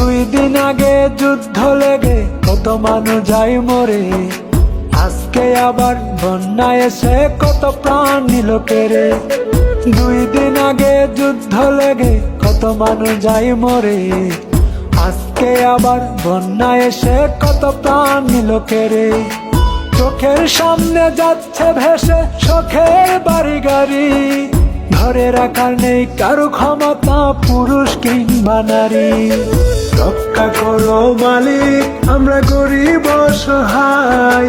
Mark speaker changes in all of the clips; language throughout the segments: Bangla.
Speaker 1: দুই দিন আগে যুদ্ধ লেগে কত মানুষ যাই মরে। আজকে আবার বন্যা এসে কত প্রাণ নিল কেড়ে দুই দিন আগে যুদ্ধ লেগে কত মানুষ যাই মরে। আজকে আবার বন্যা এসে কত প্রাণ নিল কেড়ে চোখের সামনে যাচ্ছে ভেসে শখের বাড়ি গাড়ি ধরে রাখার নেই কারও ক্ষমতা, পুরুষ কিংবা নারী। রক্ষা করো মালিক, আমরা গরিব সহায়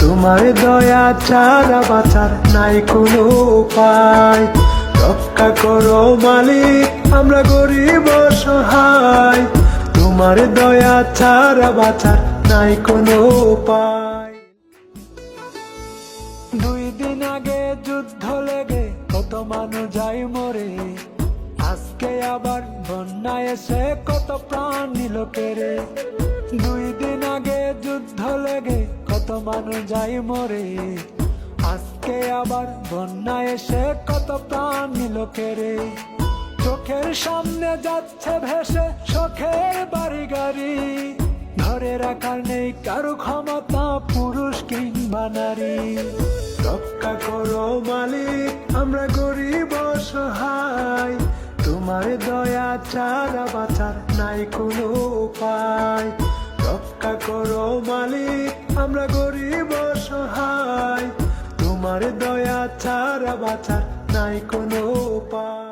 Speaker 1: তোমার দয়া ছাড়া বাঁচার নাই কোনো উপায়। রক্ষা করো মালিক, আমরা গরিব সহায় তোমার দয়া ছাড়া বাঁচার নাই কোনো উপায়। দুই দিন আগে যুদ্ধ লেগে কত মানুষ যাই মরে। আজকে আবার বন্যা এসে কত প্রাণ নিল কেড়ে দুই দিন আগে যুদ্ধ লেগে কত মানুষ যাই মরে। আজকে আবার বন্যা এসে কত প্রাণ নিল কেড়ে চোখের সামনে যাচ্ছে ভেসে শখের বাড়ি গাড়ি ধরে রাখার নেই কারও ক্ষমতা, পুরুষ কিংবা নারী। রক্ষা করো মালিক, আমরা গরিব সহায় তোমার দয়া ছাড়া বাঁচার নাই কোনো উপায়। রক্ষা করো মালিক, আমরা গরিব সহায় তোমার দয়া ছাড়া বাঁচার নাই কোনো উপায়।